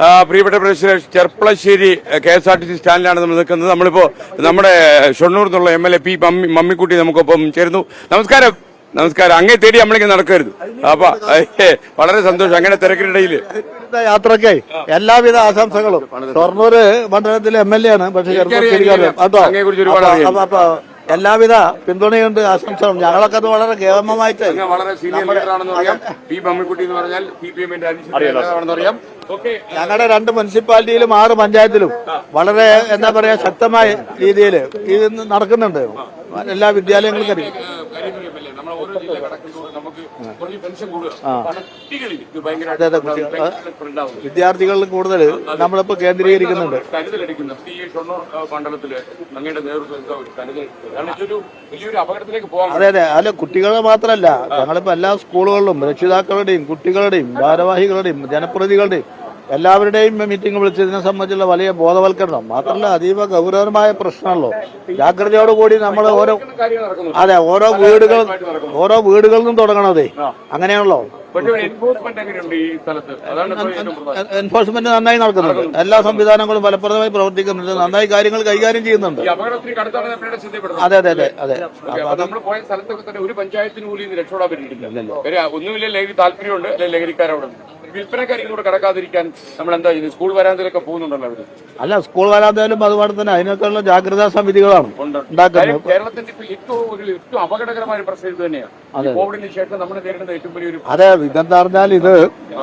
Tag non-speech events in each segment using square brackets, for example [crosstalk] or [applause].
ആ, പ്രിയപ്പെട്ട പ്രശ്നം Cherpulassery K S R T C സ്റ്റാൻഡിലാണ് നമ്മൾ നിൽക്കുന്നത്. നമ്മളിപ്പോ നമ്മുടെ ഷൊണ്ണൂർ നിന്നുള്ള M L A P mummy Mammikutty നമുക്കൊപ്പം ചേരുന്നു. നമസ്കാരം. നമസ്കാരം. അങ്ങേ തേടി നമ്മളിങ്ങ് നടക്കരുത്. അപ്പൊ വളരെ സന്തോഷം. അങ്ങനെ തിരക്കിനിടയിൽ ഇന്നത്തെ എല്ലാവിധ ആശംസകളും. ഷൊർണൂര് മണ്ഡലത്തിലെ എം എൽ എ ആണ്. പക്ഷേ. കേട്ടോ ഒരുപാട് എല്ലാവിധ പിന്തുണയുണ്ട് ആശംസകളും. ഞങ്ങളൊക്കെ അത് വളരെ കേമമായിട്ട് വളരെ സീനിയർ ആണെന്ന് അറിയാം. പി മമ്മിക്കുട്ടി എന്ന് പറഞ്ഞാൽ സി പി എമ്മിന്റെ അനുസരിച്ച് അറിയാം. ഞങ്ങളുടെ രണ്ട് മുനിസിപ്പാലിറ്റിയിലും ആറ് പഞ്ചായത്തിലും വളരെ എന്താ പറയാ ശക്തമായ രീതിയിൽ ഇത് നടക്കുന്നുണ്ട്. എല്ലാ വിദ്യാലയങ്ങൾക്കും അറിയാം നമ്മൾ ഓരോ ജില്ല കടക്കുമ്പോൾ നമുക്ക് കുറച്ച് പെൻഷൻ കൂടുക കുട്ടികളിൽ ഇത് അതെ, അതെ, വിദ്യാർത്ഥികളിൽ കൂടുതൽ നമ്മളിപ്പോ കേന്ദ്രീകരിക്കുന്നുണ്ട്. അതെ അതെ. അല്ല കുട്ടികളെ മാത്രമല്ല ഞങ്ങളിപ്പോ എല്ലാ സ്കൂളുകളിലും രക്ഷിതാക്കളുടെയും കുട്ടികളുടെയും ഭാരവാഹികളുടെയും ജനപ്രതികളുടെയും എല്ലാവരുടെയും മീറ്റിംഗ് വിളിച്ച് ഇതിനെ സംബന്ധിച്ചുള്ള വലിയ ബോധവൽക്കരണം. മാത്രമല്ല അതീവ ഗൗരവമായ പ്രശ്നമല്ലോ ജാഗ്രതയോടുകൂടി നമ്മൾ ഓരോ അതെ ഓരോ വീടുകൾ ഓരോ വീടുകളിൽ നിന്നും തുടങ്ങണതേ. അങ്ങനെയാണല്ലോ. എൻഫോഴ്സ്മെന്റ് നന്നായി നടക്കുന്നുണ്ട്. എല്ലാ സംവിധാനങ്ങളും ഫലപ്രദമായി പ്രവർത്തിക്കുന്നുണ്ട്. നന്നായി കാര്യങ്ങൾ കൈകാര്യം ചെയ്യുന്നുണ്ട്. അതെ അതെ അതെ അതെ. പോയ സ്ഥലത്തൊക്കെ തന്നെ ഒരു പഞ്ചായത്തിന് പോലും ഇന്ന് രക്ഷപ്പെടാൻ പറ്റിയിട്ടില്ല. കാര്യം ഒന്നുമില്ല ലഹരി താല്പര്യമുണ്ട് അല്ലെങ്കിൽ ലഹരിക്കാരോട് വിൽപ്പനക്കാരിലൂടെ കടക്കാതിരിക്കാൻ നമ്മൾ എന്താ ചെയ്യുന്നത്? സ്കൂൾ വരാന്തയിലൊക്കെ പോകുന്നുണ്ടല്ലോ അവർ. അല്ല സ്കൂൾ വരാന്തയിലും അതുപോലെ തന്നെ അതിനൊക്കെയുള്ള ജാഗ്രതാ സമിതികളാണ് ഉണ്ടാക്കുന്നത്. കേരളത്തിന്റെ ഏറ്റവും ഒരു ഏറ്റവും അപകടകരമായ പ്രശ്നം തന്നെയാണ്. കോവിഡിന് ശേഷം നമ്മൾ നേരിടുന്ന ഏറ്റവും വലിയൊരു അതെ. ഇതെന്താ പറഞ്ഞാൽ ഇത്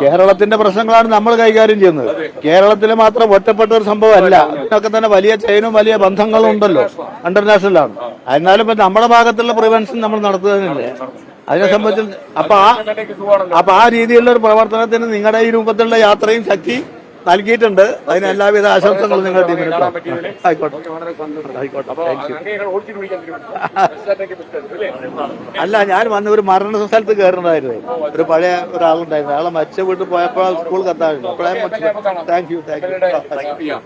കേരളത്തിന്റെ പ്രശ്നങ്ങളാണ് നമ്മൾ കൈകാര്യം ചെയ്യുന്നത്. കേരളത്തിലെ മാത്രം ഒറ്റപ്പെട്ട ഒരു സംഭവമല്ല. ഇതിനൊക്കെ തന്നെ വലിയ ചെയിനും വലിയ ബന്ധങ്ങളും ഉണ്ടല്ലോ അന്റർനാഷണലാണ് എന്നാലും ഇപ്പൊ നമ്മുടെ ഭാഗത്തുള്ള പ്രിവെൻഷൻ നമ്മൾ നടത്തുന്നില്ല അതിനെ സംബന്ധിച്ച് അപ്പൊ ആ അപ്പൊ ആ രീതിയിലുള്ള ഒരു പ്രവർത്തനത്തിന് നിങ്ങളുടെ ഈ രൂപത്തിലുള്ള യാത്രയും ശക്തി നൽകിയിട്ടുണ്ട്. അതിന് എല്ലാവിധ ആശംസകളും നിങ്ങളുടെ ടീമിന് ആയിക്കോട്ടെ. ആയിക്കോട്ടെ. അല്ലേ? ഞാൻ വന്ന ഒരു മരണ സ്ഥലത്ത് കയറുന്നതായിരുന്നു. ഒരു പഴയ ഒരാളുണ്ടായിരുന്നു. അയാളെ മരിച്ച വീട്ടിൽ പോയപ്പോൾ സ്കൂൾ കത്താറുണ്ട് അപ്പോഴേ thank you thank you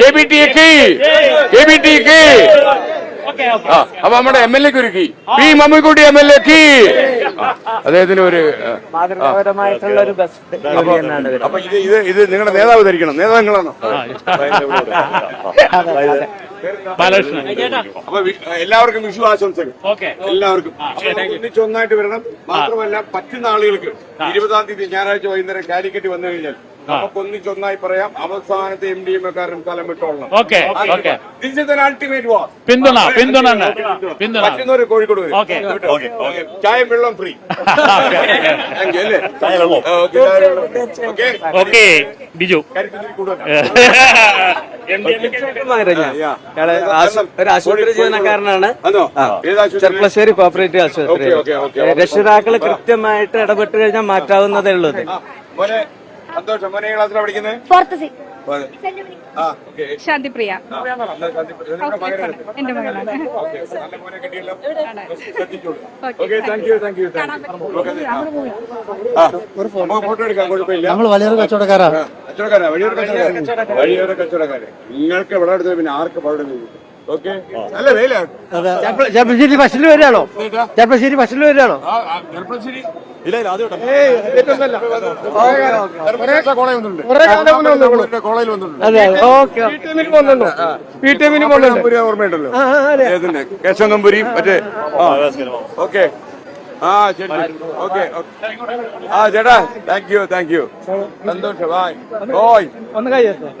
K B T K അപ്പൊ നമ്മുടെ എം എൽ എക്ക് ഒരു key. P Mammikutty M L A key. അദ്ദേഹത്തിന് ഒരു മാതൃകാപരമായിട്ടുള്ള ഒരു ബസ്. അപ്പൊ ഇത് ഇത് ഇത് നിങ്ങളുടെ നേതാവ് ധരിക്കണം. നേതാവ് നിങ്ങളാണോ അപ്പൊ എല്ലാവർക്കും വിഷു ആശംസകൾ എല്ലാവർക്കും. ഒന്നിച്ചൊന്നായിട്ട് ഒന്നിച്ച് ഒന്നായിട്ട് വരണം. മാത്രമല്ല പറ്റുന്ന ആളുകൾക്ക് ഇരുപതാം തീയതി ഞായറാഴ്ച വൈകുന്നേരം കാലിക്കറ്റ് വന്നു കഴിഞ്ഞാൽ നമുക്ക് ഒന്നിച്ചൊന്നായി പറയാം. അവസാനത്തെ എം ഡി എം എക്കാരൻ സ്ഥലം വിട്ടോളണം. Okay okay. പിന്തുണ പിന്തുണ തന്നെ. പിന്തുണ. പറ്റുന്നവര് കോഴിക്കോട് വരും. ഓക്കെ. വിട്ടോ. ചായയും വെള്ളം free okay okay. Okay Biju. [laughs] ഒരു ആശുപത്രി ജീവനക്കാരനാണ്. അതോ ഏത് ആശുപത്രി? ചെർപ്പളശ്ശേരി കോപ്പറേറ്റീവ് ആശുപത്രി. രക്ഷിതാക്കൾ കൃത്യമായിട്ട് ഇടപെട്ട് കഴിഞ്ഞാൽ മാറ്റാവുന്നതേ ഉള്ളൂ സന്തോഷം. മോനെ ഏത് ക്ലാസ്സിലാണ് പഠിക്കുന്നത് ഫോർത്ത് സി ആ ഓക്കെ ശാന്തിപ്രിയ. എന്റെ മകളാണ് ഓക്കെ നല്ല മോനെ കിട്ടിയല്ലോ. ശ്രദ്ധിച്ചോളൂ. Okay thank you thank you thank you ആ. നമുക്ക് ഫോട്ടോ എടുക്കാം കുഴപ്പമില്ല. നമ്മൾ വലിയൊരു കച്ചവടക്കാരാ കച്ചവടക്കാരാ വലിയൊരു കച്ചവടക്കാരാ. വലിയൊരു കച്ചവടക്കാര്. നിങ്ങൾക്ക് ഇവിടെ എടുത്തത് പിന്നെ ആർക്ക് പവിടെ ഓക്കെ നല്ല വേല ചെർപ്പശ്ശേരി ബസ്സിൽ വരികയാണോ? ചെർപ്പശ്ശേരി ബസ്സിൽ വരികയാണോ? ചെറുപ്പശ്ശേരി ഓർമ്മയുണ്ടല്ലോ? ഏതിന്റെ കേശവ നമ്പൂരി മറ്റേ? ഓക്കെ. ആ ശരി. ഓക്കെ ആ ചേട്ടാ താങ്ക് യു താങ്ക് യു സന്തോഷം ബായ്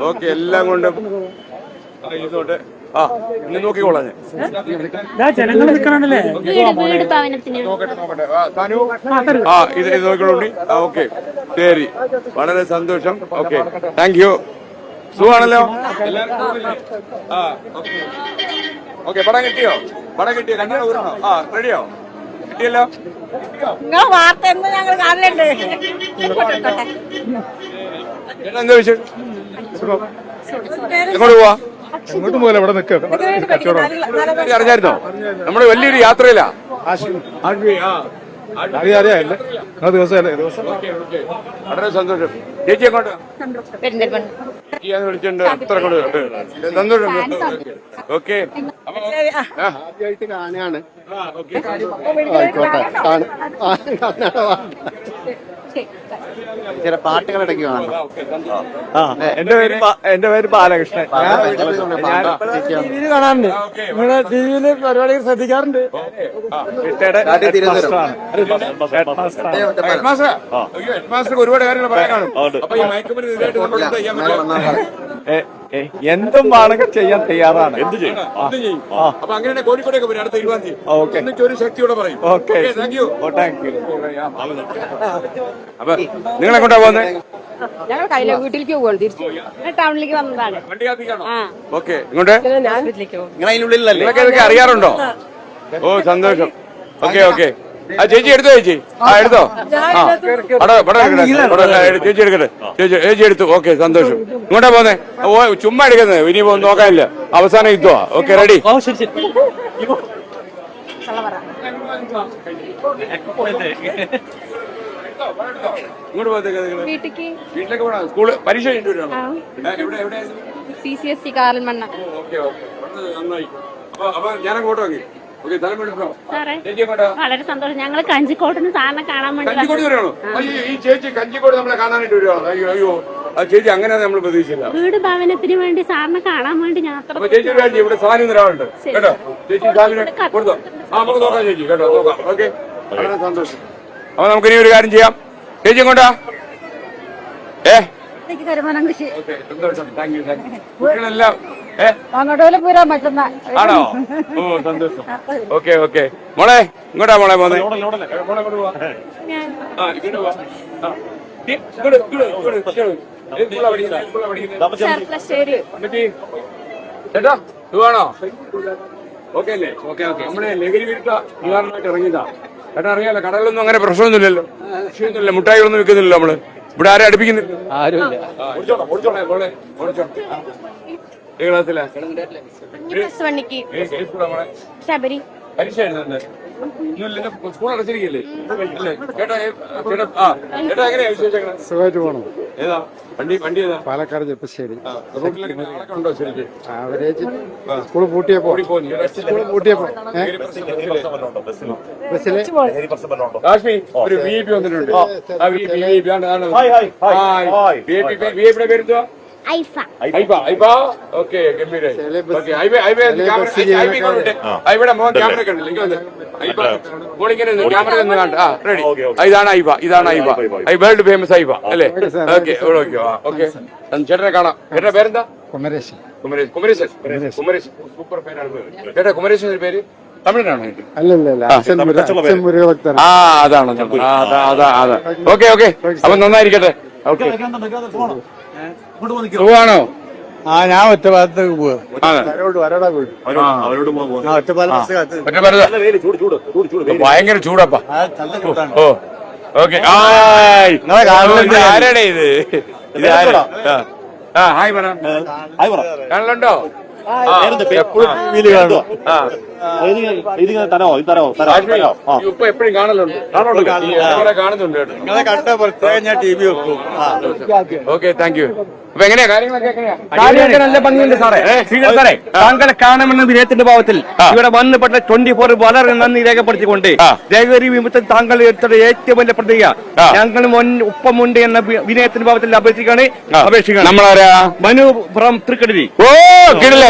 ഓക്കെ എല്ലാം കൊണ്ടും ഇതോട്ട് ആ നോക്കിക്കോളാം ജനങ്ങൾ നിൽക്കണല്ലേ ആ താനു ആ ഇത് ഇത് നോക്കിക്കോളൂ ആ ഓക്കെ. ശരി. വളരെ സന്തോഷം. ഓക്കെ. താങ്ക് യു സുഖാണല്ലോ ആ ഓക്കെ. പടം കിട്ടിയോ? പടം കിട്ടിയോ? ഊരണോ? ആ റെഡിയോ കിട്ടിയല്ലോ? നിങ്ങൾ വാർത്ത ഞങ്ങൾ കാണലുണ്ട്. എന്താ വിശേഷം? സുഖം. എങ്ങോട്ട് പോവാ? എങ്ങോട്ടും പോലെ ഇവിടെ നിൽക്കുക ഇത് അറിഞ്ഞായിരുന്നോ? നമ്മുടെ വലിയൊരു യാത്രയിലാ. അറിയാം അറിയാം. ദിവസം ദിവസം ഓക്കെ ഓക്കെ. വളരെ സന്തോഷം. ചേച്ചി ചെയ്യാന്ന് വിളിച്ചിട്ടുണ്ട്. അത്ര കൊണ്ട് സന്തോഷം ഓക്കെ. ആദ്യമായിട്ട് കാണുകയാണ്. ആയിക്കോട്ടെ. കാണും. ചില പാട്ടുകൾ ഇടയ്ക്ക് കാണാം. എന്റെ പേര് പാ- എന്റെ പേര് ബാലകൃഷ്ണൻ. ഞാൻ ടിവിയിൽ കാണാറുണ്ട്. നിങ്ങളെ ടിവിയിൽ പരിപാടികൾ ശ്രദ്ധിക്കാറുണ്ട്. ഹെഡ് മാസ്റ്റർ അയ്യോ ഹെഡ് മാസ്റ്റർ ഒരുപാട് കാര്യങ്ങൾ പറയാനാണ് അപ്പൊ ഈ മയക്കുമരുന്ന് ചെയ്യാൻ പറ്റുക എന്തും വേണമെങ്കിൽ ചെയ്യാൻ തയ്യാറാണ്. എന്ത് ചെയ്യും? എന്ത് ചെയ്യും? അപ്പൊ അങ്ങനെ കോഴിക്കോടൊക്കെ വരും അടുത്ത ഇരുപതാം തീയതി. ഓക്കെ. എന്നിട്ട് ഒരു ശക്തിയോടെ പറയും. ഓക്കെ. താങ്ക് യു ഓ താങ്ക് യു അപ്പൊ നിങ്ങൾ എങ്ങോട്ടാ പോകുന്നത് ഞങ്ങൾ കയ്യിലെ വീട്ടിലേക്ക് പോകണം തിരിച്ചു. ടൗണിലേക്ക് വന്നതാണ്. ഓക്കെ ഇങ്ങോട്ട്? ഞാൻ വീട്ടിലേക്ക് പോകും. അറിയാറുണ്ടോ? ഓ സന്തോഷം. Okay okay. ആ ചേച്ചി എടുത്തോ ചേച്ചി. ആ എടുത്തോ. ആ അവിടെ ഇവിടെ എടുക്കട്ടെ ഇവിടെ, ചേച്ചി എടുക്കട്ടെ. ചേച്ചി ചേച്ചി എടുത്തു. ഓക്കെ സന്തോഷം. ഇങ്ങോട്ടാ പോന്നെ. ഓ ചുമ്മാ എടുക്കുന്നത് ഇനി ഒന്നും നോക്കാനില്ല. അവസാനം ഇതോ ഓക്കെ റെഡി. ഓ ശരി ശരി. ഇങ്ങോട്ട് പോകത്തേക്ക് വീട്ടിക്ക്? വീട്ടിലേക്ക് പോകണം സ്കൂൾ പരീക്ഷ കഴിഞ്ഞിട്ട് സി സി എസ് ടി കാലൻ ഓക്കെ ഓക്കെ. നന്നായി. അപ്പൊ അപ്പൊ ഞാൻ അങ്ങോട്ട് വാങ്ങി വളരെ സന്തോഷം. ഞങ്ങൾ കഞ്ചിക്കോട്ടിന് സാറിനെ കാണാൻ വേണ്ടി ഈ ചേച്ചി കഞ്ചിക്കോട് നമ്മളെ കാണാനായിട്ട് വരുവാണോ അയ്യോ അയ്യോ. ചേച്ചി അങ്ങനെ നമ്മൾ പ്രതീക്ഷിച്ചില്ല. വീട് ഭവനത്തിന് വേണ്ടി സാറിനെ കാണാൻ വേണ്ടി ഞാൻ ചേച്ചി ഒരു കാര്യം ഇവിടെ സാധനം ഒരാളുണ്ട്. കേട്ടോ? ചേച്ചി സാധനം കൊടുത്തോ? ആ നമുക്ക് നോക്കാം ചേച്ചി. കേട്ടോ നോക്കാം. ഓക്കെ വളരെ സന്തോഷം. അപ്പൊ നമുക്ക് ഇനി ഒരു കാര്യം ചെയ്യാം. ചേച്ചി കൊണ്ടോ ഏ? കരുമാനം കൃഷി. ഓക്കെ സന്തോഷം. താങ്ക് യു താങ്ക് യു ആണോ? ഓ സന്തോഷം. Okay okay. മോളെ ഇങ്ങോട്ടാ മോളെ മോനെ? ചേട്ടാ സുഖാണോ ഓക്കെ അല്ലേ? Okay okay. നമ്മളെ ലഹരി വിരുദ്ധ നിവാരണമായിട്ട് ഇറങ്ങിയതാ. ചേട്ടാ അറിയാലോ കടകളിലൊന്നും അങ്ങനെ പ്രശ്നമൊന്നുമില്ലല്ലോ. വിഷയമൊന്നുമില്ല മുട്ടായികളൊന്നും വിൽക്കുന്നില്ലല്ലോ നമ്മൾ. ഇവിടെ ആരെ അടുപ്പിക്കുന്നില്ല ക്ലാസ്സിലാ? ശബരി. പരീക്ഷ എഴുതുന്നുണ്ട്. ഇന്നുമില്ലല്ലോ, സ്കൂൾ അടച്ചിരിക്കല്ലേ അല്ലേ? ചേട്ടാ ചേട്ടാ ആ ചേട്ടാ എങ്ങനെയാ വിശേഷങ്ങൾ സുഖമായിട്ട് പോകണം ഏതാ? വണ്ടി വണ്ടി ഏതാ? പാലക്കാട് ചെപ്പശ്ശേരി. റൂട്ടിലൊക്കെ ആളൊക്കെ ഉണ്ടോ ശരിക്കും? ആവറേജ് സ്കൂൾ പൂട്ടിയപ്പോ. സ്കൂൾ പൂട്ടിയപ്പോ. കാശ്മീർ ഒരു വി ഐ പി വന്നിട്ടുണ്ട്. ആ. വി ഐ പി ആണ് ആണ്. Hi V I P V I പിയുടെ പേരെന്തുവാ? ഇതാണ് ഐബ ഇതാണ് ഐബ ഐ വേൾഡ് ഫേമസ് ഐബ അല്ലേ ഓക്കെ ഓക്കെ ചേട്ടനെ കാണാം ചേട്ടന്റെ പേരെന്താ കുമരേശൻ കുമരേശ് കുമരേശൻ കുമരേശൻ സൂപ്പർ പേരാണ് ചേട്ടാ കുമരേശൻ പേര് തമിഴിനാണോ ആ അതാണ് ഓക്കെ ഓക്കെ അപ്പൊ നന്നായിരിക്കട്ടെ ഓക്കെ സുഖമാണോ ആ ഞാൻ ഒറ്റ ഭാഗത്തേക്ക് പോവാ. അതെ വരടാ വീട് ആ. ഒറ്റപ്പാലം ഒറ്റ ഭയങ്കര ചൂടപ്പാ. ഓ ഓക്കെ. ആരാടേ ഇത്? ഇത് പറ ആ. പറ. ഹായ് പറ. കാണലുണ്ടോ? എപ്പോഴും ആ കാശ്മീർ, ഈ ഉപ്പ എപ്പോഴും കാണലുണ്ട്. കാണുന്നുണ്ട്. കാണുന്നുണ്ട്. കേട്ടോ. നിങ്ങളെ കണ്ട പ്രത്യേകം ഞാൻ ടി വി വെക്കും. ഓക്കെ താങ്ക് യു അപ്പൊ എങ്ങനെയാ? കാര്യങ്ങളൊക്കെ എങ്ങനെയാ? കാര്യമൊക്കെ നല്ല ഭംഗിയുണ്ട് സാറേ. ശ്രീധർ സാറേ താങ്കളെ കാണുമെന്ന വിനയത്തിന്റെ ഭാവത്തിൽ ഇവിടെ വന്നപ്പെട്ട ട്വന്റി ഫോർ വളരെ നന്ദി രേഖപ്പെടുത്തിക്കൊണ്ട് ദേവരി വിമുക്ത താങ്കൾ എടുത്ത ഏറ്റവും വലിയ പ്രതിക ഞങ്ങൾ ഒപ്പമുണ്ട് എന്ന വിനയത്തിന്റെ ഭാവത്തിൽ അപേക്ഷിക്കാണ് അപേക്ഷിക്കണം നമ്മളാരാ? മനു ഫ്രം തൃക്കടലി. ഓ കിടില്ല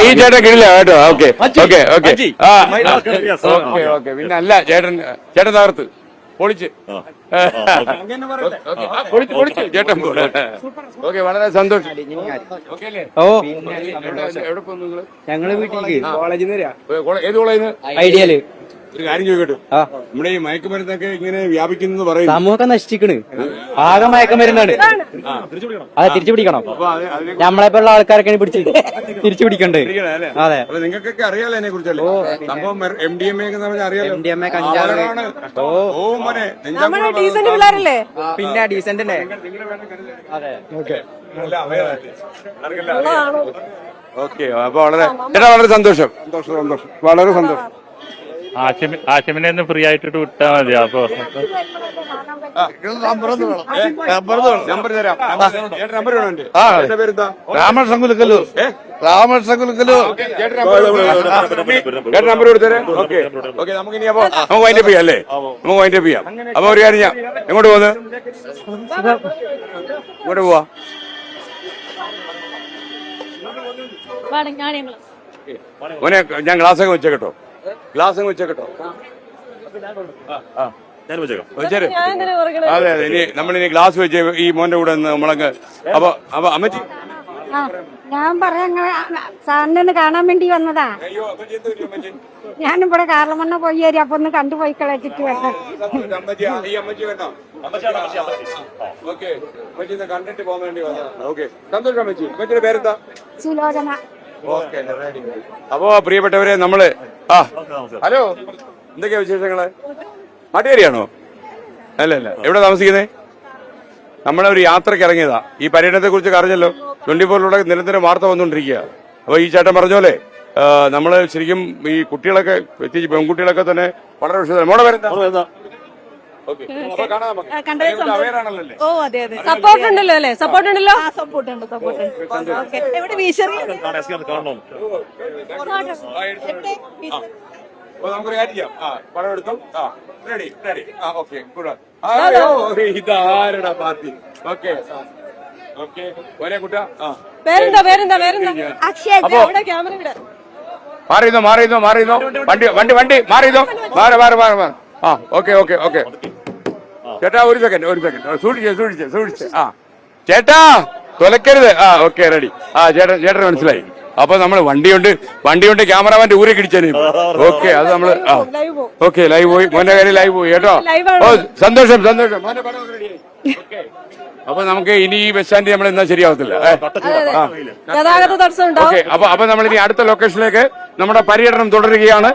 ഈ ചേട്ടൻ കിടില്ല കേട്ടോ. ഓക്കെ. Okay okay. പിന്നെ അല്ല ചേട്ടൻ ചേട്ടൻ തകർത്ത്. പൊളിച്ച്. പൊളിച്ച് പൊളിച്ച്. ചേട്ടൻ ഓക്കെ. വളരെ സന്തോഷം. ഓക്കെ അല്ലേ? ഓ. എവിടെ- എവിടെ പോകുന്നു നിങ്ങൾ? ഞങ്ങൾ വീട്ടിലേക്ക് കോളേജിൽ നിന്ന് ഏത് കോളേജിന് ഐഡിയൽ. ഒരു കാര്യം ചോദിക്കട്ടെ? നമ്മുടെ ഈ മയക്കുമരുന്നൊക്കെ ഇങ്ങനെ വ്യാപിക്കുന്നു പറയും സമൂഹം നശിച്ചിക്കണ് ആകെ മയക്കുമരുന്നാണ്. അതെ തിരിച്ചു പിടിക്കണം. നമ്മളെ പോലുള്ള ആൾക്കാരൊക്കെ പിടിച്ച് [laughs] തിരിച്ചു പിടിക്കണ്ടേ. അതെ. അപ്പൊ നിങ്ങൾക്കൊക്കെ അറിയാലോ അതിനെ കുറിച്ചല്ലേ? സംഭവം എം ഡി എം എ എന്ന് പറഞ്ഞാൽ അറിയാലോ? MDMA, കഞ്ചാവ്. അവരാണ്. ഓ. മോനെ നെഞ്ചാങ്കുളം ഡീസന്റ് പിള്ളേരല്ലേ? പിന്നെ ഡീസന്റ് അല്ലേ ഓക്കെ. അപ്പൊ വളരെ വളരെ സന്തോഷം. സന്തോഷം സന്തോഷം. വളരെ സന്തോഷം. ആശിമി ആശിമിനെ ഒന്ന് ഫ്രീ ആയിട്ട് വിട്ടാ മതി അപ്പൊ നമ്പർ തരാം നമ്പർ വേണോ എന്റെ ആ. ചേട്ടന്റെ പേരെന്താ രാമകൃഷ്ണൻ കുലുക്കല്ലു രാമകൃഷ്ണൻ കുലുക്കല്ലു ചേട്ടൻ ചേട്ടൻ നമ്പർ കൊടുത്തേ ഓക്കെ ഓക്കെ നമുക്ക് ഇനി അപ്പൊ നമുക്ക് വൈൻഡപ്പ് ചെയ്യാം അല്ലേ നമുക്ക് വൈൻഡപ്പ് ചെയ്യാം അപ്പൊ ഒരു കാര്യം ഞാൻ എങ്ങോട്ട് പോകുന്നത് ഇങ്ങോട്ട് പോവാ മോനെ ഞാൻ ഗ്ലാസ് ഒക്കെ വെച്ചേക്കട്ടോ ഗ്ലാസ് അങ്ങ് വെച്ചേക്കട്ടോ വെച്ചേര് അതെ അതെ. ഇനി നമ്മളിനി ഗ്ലാസ് വെച്ച് ഈ മോന്റെ കൂടെ മുളങ്ങ് നമ്മളങ്ങ് അപ്പൊ അപ്പൊ അമ്മച്ചി ഞാൻ പറയാ സാറിനെ ഒന്ന് കാണാൻ വേണ്ടി വന്നതാ. ഞാനിവിടെ കാർലമണ്ണ പോയി വരും. അപ്പൊ ഒന്ന് കണ്ടുപോയി കളച്ചിട്ട് വരണം കണ്ടിട്ട് പോകാൻ വേണ്ടി വന്നതാണ് ഓക്കെ. സന്തോഷം അമ്മച്ചി. അമ്മച്ചിയുടെ പേരെന്താ? സുലോചന. അപ്പോ പ്രിയപ്പെട്ടവരെ നമ്മൾ ആ. ഹലോ. എന്തൊക്കെയാ വിശേഷങ്ങൾ? മാട്ടുകാരിയാണോ അല്ല അല്ല എവിടെ താമസിക്കുന്നേ? നമ്മളെ ഒരു യാത്രയ്ക്ക് ഇറങ്ങിയതാ. ഈ പര്യടനത്തെ കുറിച്ച് അറിഞ്ഞല്ലോ. ട്വന്റി ഫോറിലൂടെ നിരന്തരം വാർത്ത വന്നുകൊണ്ടിരിക്കുക അപ്പൊ ഈ ചേട്ടൻ പറഞ്ഞ പോലെ നമ്മൾ നമ്മൾ ശരിക്കും ഈ കുട്ടികളൊക്കെ പ്രത്യേകിച്ച് പെൺകുട്ടികളൊക്കെ തന്നെ വളരെ വിഷയം മോടെ വരുന്ന ഓ അതെ അതെ. സപ്പോർട്ട് ഉണ്ടല്ലോ അല്ലേ? സപ്പോർട്ട് ഉണ്ടല്ലോ? സപ്പോർട്ട് ഉണ്ട് സപ്പോർട്ട് ഉണ്ട്. ഓക്കെ എവിടെ വീശറി നമുക്കൊരു കാര്യം ചെയ്യാം. ആ പടം എടുത്തു ആ റെഡി റെഡി ആ ഓക്കെ ഗുഡ് ഇതാരടാ പാർട്ടി? Okay okay. ഒരേ കുട്ട. ആ. പേരെന്താ പേരെന്താ പേരെന്താ? അക്ഷയ അപ്പോ ഇവിടെ ക്യാമറ ഇവിടെ. മാറിയുന്നോ മാറിയുന്നോ വണ്ടി വണ്ടി വണ്ടി മാറിയുന്നോ മാറി മാറി മാറി മാറി. ആ ഓക്കെ ഓക്കെ ഓക്കെ. ചേട്ടാ ഒരു സെക്കൻഡ് ഒരു സെക്കൻഡ് സൂക്ഷിച്ച് സൂക്ഷിച്ച് സൂക്ഷിച്ച്. ആ. ചേട്ടാ തുലക്കരുത്. ആ ഓക്കെ റെഡി ആ ചേട്ടൻ ചേട്ടൻ മനസ്സിലായി. അപ്പൊ നമ്മൾ വണ്ടിയുണ്ട് വണ്ടിയുണ്ട് ക്യാമറമാന്റെ ഊരെ കിടിച്ചേനെ ഓക്കെ അത് നമ്മൾ ഓക്കെ ലൈവ് പോയി. മോന്റെ കാര്യം ലൈവ് പോയി കേട്ടോ? ഓ സന്തോഷം സന്തോഷം. മോന്റെ പടം. Okay. അപ്പൊ നമുക്ക് ഇനി ഈ ബസ് സ്റ്റാൻഡ് നമ്മൾ എന്നാ ശരിയാവത്തില്ല. ഓക്കെ അപ്പൊ അപ്പൊ നമ്മൾ ഇനി അടുത്ത ലൊക്കേഷനിലേക്ക് നമ്മുടെ പര്യടനം തുടരുകയാണ്.